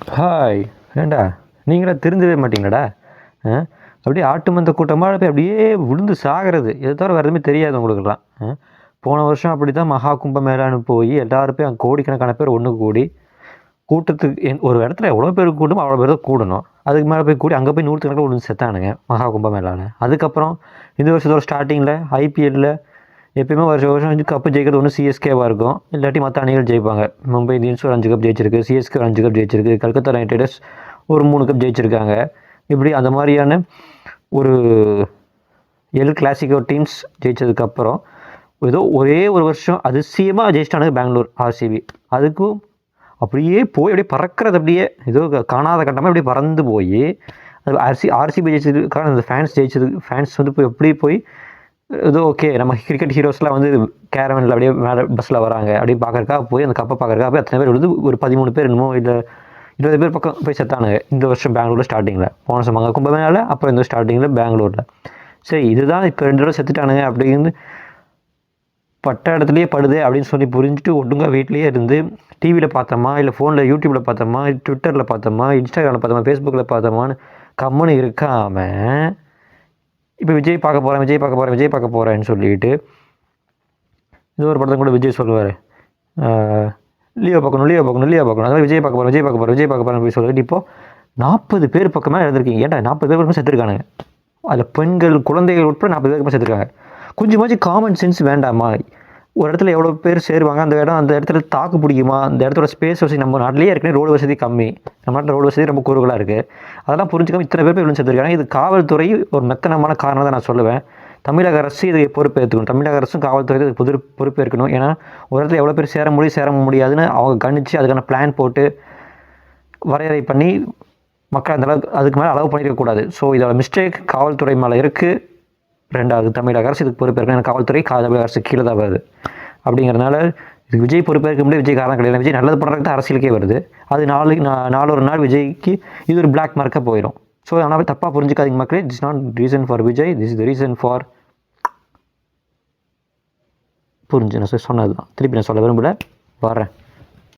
Hi ஏண்டா நீங்களா திருந்தவே மாட்டிங்களாடா? ஆ? அப்படியே ஆட்டு மந்த கூட்டமாக போய் அப்படியே விழுந்து சாகிறது. இதை தவிர வேறு எதுவுமே தெரியாது உங்களுக்குலாம் போன வருஷம் அப்படி தான் மகா கும்ப மேளான்னு போய் எல்லாரும் போய் அங்கே கோடிக்கணக்கான பேர் ஒன்று கூடி கூட்டத்துக்கு என் ஒரு இடத்துல எவ்வளோ பேர் கூட்டமோ அவ்வளோ பேர் தான் கூடணும். அதுக்கு மேலே போய் கூடி அங்கே போய் நூற்றுக்கணக்கில் விழுந்து செத்தானுங்க மகா கும்ப மேலான அதுக்கப்புறம் இந்த வருஷத்தோட ஸ்டார்டிங்கில் ஐபிஎல்லில் எப்பயுமே வருஷம் வருஷம் வந்து கப்பு ஜெயிக்கிறது ஒன்று சிஎஸ்கேவாக இருக்கும். இல்லாட்டி மற்ற அணிகள் ஜெயிப்பாங்க. மும்பை இந்தியன்ஸ் ஒரு அஞ்சு கப் ஜெயிச்சிருக்கு சிஎஸ்கே ஒரு அஞ்சு கப் ஜெயிச்சிருக்கு கல்கத்தா நைட் ரைடர்ஸ் ஒரு மூணு கப் ஜெயிச்சிருக்காங்க. இப்படி அந்த மாதிரியான ஒரு எல் கிளாசிக்கோ டீம்ஸ் ஜெயிச்சதுக்கப்புறம் ஏதோ ஒரே ஒரு வருஷம் அதிசயமாக ஜெயிச்சிட்டானுங்க பெங்களூர் ஆர்சிபி அதுக்கும் அப்படியே போய் அப்படியே பறக்கிறது அப்படியே ஏதோ காணாத கட்டமாக அப்படியே பறந்து போய் அது ஆர்சி ஆர்சிபி ஜெயிச்சதுக்கான அந்த ஃபேன்ஸ் ஜெயிச்சது ஃபேன்ஸ் வந்து போய் எப்படி போய் இது ஓகே நம்ம கிரிக்கெட் ஹீரோஸ்லாம் வந்து கேரவனில் அப்படியே மேலே பஸ்ஸில் வராங்க. அப்படியே பார்க்குறக்கா போய் அந்த கப்பை பார்க்குறக்கா போய் அத்தனை பேர் வந்து ஒரு பதிமூணு பேர் என்னமோ இல்லை இருபது பேர் பக்கம் போய் செத்தானுங்க. இந்த வருஷம் பெங்களூரில் ஸ்டார்டிங்கில் போன வருஷம் அங்கே கும்பமேளால அப்புறம் இந்த ஸ்டார்டிங்கில் பெங்களூரில். சரி இதுதான் இப்போ ரெண்டு தடவை செத்துட்டானுங்க அப்படின்னு பட்ட இடத்துலையே படுது அப்படின்னு சொல்லி புரிஞ்சுட்டு ஒட்டுங்க வீட்லேயே இருந்து டிவியில் பார்த்தோமா இல்லை ஃபோனில் யூடியூப்பில் பார்த்தோமா ட்விட்டரில் பார்த்தோமா இன்ஸ்டாகிராமில் பார்த்தோமா ஃபேஸ்புக்கில் பார்த்தோமான்னு கம்முன்னு இருக்காமல் இப்போ விஜய் பார்க்க போகிறேன் விஜய் பார்க்க போகிறேன் விஜய் பார்க்க போகிறேன்னு சொல்லிட்டு இது ஒரு படத்தை கூட விஜய் சொல்லுவார். லியோ பார்க்கணும் லியோ பார்க்கணும் லியோ பார்க்கணும். அதாவது விஜய் பார்க்க போகிறேன் விஜய் பார்க்க போகிறேன் விஜய் பார்க்க போகிறேன் போய் சொல்லிட்டு இப்போ நாற்பது பேர் பக்கமாக இருந்திருக்கீங்க ஏன்டா நாற்பது பேர் பக்கம் செத்துருக்கானுங்க. அதில் பெண்கள் குழந்தைகள் உட்பட நாற்பது பேர் பக்கம் செத்துருக்காங்க. கொஞ்சமாச்சும் காமன் சென்ஸ் வேண்டாமா? ஒரு இடத்துல எவ்வளோ பேர் சேருவாங்க அந்த இடம் அந்த இடத்துல தாக்கு பிடிக்குமா அந்த இடத்தோட ஸ்பேஸ் வசதி நம்ம நாட்டிலேயே ஏற்கனவே ரோடு வசதி கம்மி. நம்ம நாட்டில் ரோடு வசதி ரொம்ப குறுகலாக இருக்குது அதெல்லாம் புரிஞ்சுக்காம இத்தனை பேர் போய் விழுந்து இது காவல்துறை ஒரு மெத்தனமான காரணம் தான் நான் சொல்லுவேன். தமிழக அரசு இதை பொறுப்பேற்றுக்கணும் தமிழக அரசும் காவல்துறை இதுக்கு புது பொறுப்பேற்கணும். ஏன்னா ஒரு இடத்துல எவ்வளோ பேர் சேர முடியும் சேர முடியாதுன்னு அவங்க கணிச்சு அதுக்கான பிளான் போட்டு வரையறை பண்ணி மக்கள் அந்த அளவுக்கு அதுக்கு மேலே அளவு பண்ணியிருக்கக்கூடாது ஸோ இதோட மிஸ்டேக் காவல்துறை மேலே இருக்குது ரெண்டாவது தமிழக அரசு இதுக்கு பொறுப்பேற்கணும் எனக்கு காவல்துறை தமிழக அரசு கீழே தான் வருது. அப்படிங்கிறதுனால இதுக்கு விஜய் பொறுப்பேற்க முடியாது விஜய் காரணம் கிடையாது. விஜய் நல்லது பண்ணுறதுக்கு தான் அரசியலுக்கே வருது. அது நாலு நாலொரு நாள் விஜய்க்கு இது ஒரு பிளாக் மார்க்காக போயிடும் ஸோ அதனால் தப்பாக புரிஞ்சுக்காதீங்க மக்களே. This not reason for Vijay. This is the reason for புரிஞ்சு நான் சொன்னது தான் திருப்பி நான் சொல்ல விரும்பல. வரேன்